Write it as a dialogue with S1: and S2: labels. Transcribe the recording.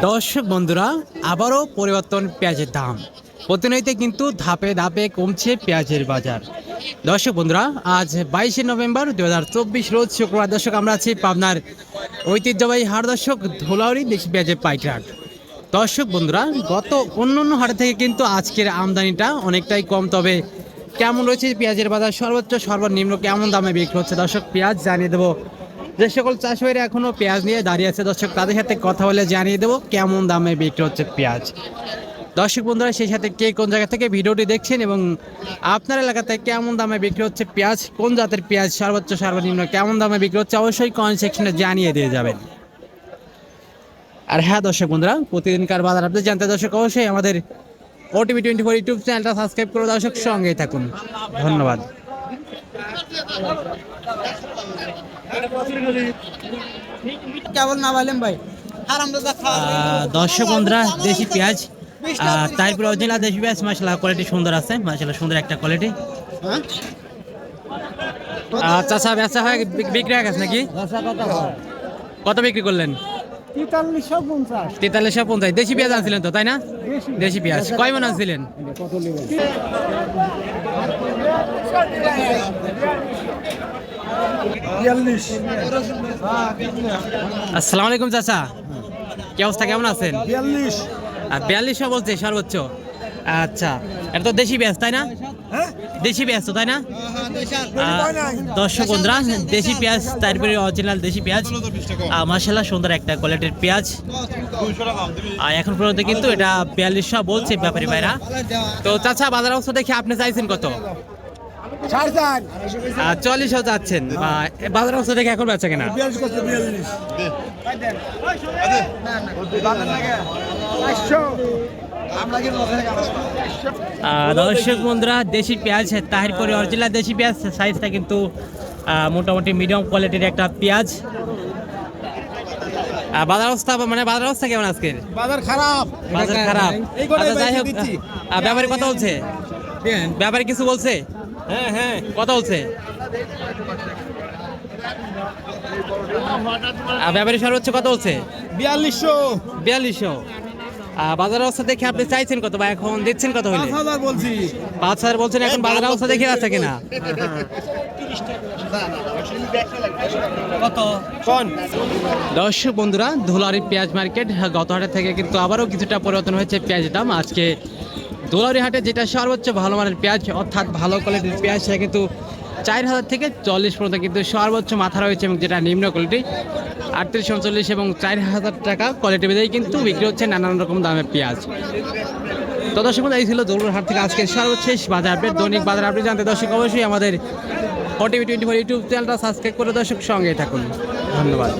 S1: দর্শক বন্ধুরা আবারও পরিবর্তন পেঁয়াজের দাম। প্রতিনিয়ত কিন্তু ধাপে ধাপে কমছে পেঁয়াজের বাজার। দর্শক বন্ধুরা, আজ বাইশে নভেম্বর দু হাজার চব্বিশ রোজ শুক্রবার দর্শক, আমরা আছি পাবনার ঐতিহ্যবাহী হাট দর্শক ধুলাউড়ি দেশি পেঁয়াজের পাইকার দর্শক বন্ধুরা, গত অন্য অন্য হাটে থেকে কিন্তু আজকের আমদানিটা অনেকটাই কম, তবে কেমন রয়েছে পেঁয়াজের বাজার? সর্বোচ্চ, সর্বনিম্ন কেমন দামে বিক্রি হচ্ছে? দর্শক, পেঁয়াজ জানিয়ে দেবো যে সকল চাষিরা এখনও পেঁয়াজ নিয়ে দাঁড়িয়ে আছে, দর্শক, তাদের সাথে কথা বলে জানিয়ে দেবো কেমন দামে বিক্রি হচ্ছে পেঁয়াজ। দর্শক বন্ধুরা, সেই সাথে কে কোন জায়গা থেকে ভিডিওটি দেখছেন এবং আপনার এলাকাতে কেমন দামে বিক্রি হচ্ছে পেঁয়াজ, কোন জাতের পেঁয়াজ সর্বোচ্চ, সর্বনিম্ন কেমন দামে বিক্রি হচ্ছে, অবশ্যই কমেন্ট সেকশনে জানিয়ে দিয়ে যাবেন। আর হ্যাঁ দর্শক বন্ধুরা, প্রতিদিনকার বাজার আপনি জানতে দর্শক অবশ্যই আমাদের ওটিভি টোয়েন্টি ফোর ইউটিউব চ্যানেলটা সাবস্ক্রাইব করে দর্শক সঙ্গেই থাকুন। ধন্যবাদ।
S2: কেবল না বলেন ভাই। হারাম
S1: দর্শক বন্ধুরা দেশি পেঁয়াজ আর তারপরে অরিজিনাল দেশি পেঁয়াজ মাসাল্লাহ কোয়ালিটি সুন্দর আছে মাসাল্লাহ সুন্দর একটা কোয়ালিটি আচ্ছা আচ্ছা বেচা হয় বিক্রি হয়ে গেছে নাকি? কত বিক্রি করলেন?
S2: তেতাল্লিশশো পঞ্চাশ।
S1: তেতাল্লিশশো পঞ্চাশ। দেশি পেঁয়াজ আনছিলেন তো তাই না? দেশি পেঁয়াজ। কয় মন
S2: আসছিলেন
S1: আসসালামু আলাইকুম চাচা। কি অবস্থা কেমন আছেন?
S2: বিয়াল্লিশ।
S1: বিয়াল্লিশ বিয়াল্লিশশো বলছে সর্বোচ্চ। আচ্ছা এটা তো দেশি পেঁয়াজ তাই না? দেশি পেঁয়াজ তো তাই না? আহ, দর্শক বন্ধুরা দেশি পেঁয়াজ তারপরে অরিজিনাল দেশি পেঁয়াজ। মার্শাল্লাহ সুন্দর একটা কোয়ালিটির পেঁয়াজ। আর এখন পর্যন্ত কিন্তু এটা বিয়াল্লিশশো বলছে ব্যাপারী ভাইরা। তো চাচা বাজার অবস্থা দেখে আপনি চাইছেন কত? চল্লিশও চাচ্ছেন। বাজার অবস্থা দেখে এখন বেচা কেনা?
S2: বিয়াল্লিশ
S1: দর্শক বন্ধুরা দেশি পেঁয়াজ তাহির করে অরিজিনাল দেশি পেঁয়াজ সাইজটা কিন্তু মোটামুটি মিডিয়াম কোয়ালিটির একটা পেঁয়াজ। বাজার অবস্থা মানে বাজার অবস্থা কেমন আজকের?
S2: বাজার খারাপ।
S1: বাজার খারাপ। আচ্ছা যাই হোক ব্যাপারী বলছে? ব্যাপারী কিছু বলছে?
S2: হ্যাঁ হ্যাঁ।
S1: কত বলছে? ব্যাপারী সর্বোচ্চ কত বলছে?
S2: বিয়াল্লিশশো।
S1: বিয়াল্লিশশো। বাজার অবস্থা দেখে আপনি চাইছেন কত বা এখন দিচ্ছেন কত
S2: হাজার বলছি।
S1: পাঁচ হাজার বলছেন এখন বাজার অবস্থা দেখে আছে কিনা? দর্শক বন্ধুরা ধুলারি পেঁয়াজ মার্কেট গত হাটে থেকে কিন্তু আবারও কিছুটা পরিবর্তন হয়েছে পেঁয়াজের দাম। আজকে ধুলারি হাটে যেটা সর্বোচ্চ ভালো মানের পেঁয়াজ অর্থাৎ ভালো কোয়ালিটির পেঁয়াজ সেটা কিন্তু চার হাজার থেকে চল্লিশ পর্যন্ত কিন্তু সর্বোচ্চ মাথা রয়েছে এবং যেটা নিম্ন কোয়ালিটি আটত্রিশ, উনচল্লিশ এবং চার হাজার টাকা কোয়ালিটি বেঁধেই কিন্তু বিক্রি হচ্ছে নানান রকম দামের পেঁয়াজ। তো দর্শক এই ছিল হাট থেকে আজকের সর্বশেষ বাজার আপডেট, দৈনিক বাজার আপডেট জানতে। দর্শক, অবশ্যই আমাদের ওটিভি টোয়েন্টি ফোর ইউটিউব চ্যানেলটা সাবস্ক্রাইব করে দর্শক সঙ্গে থাকুন। ধন্যবাদ।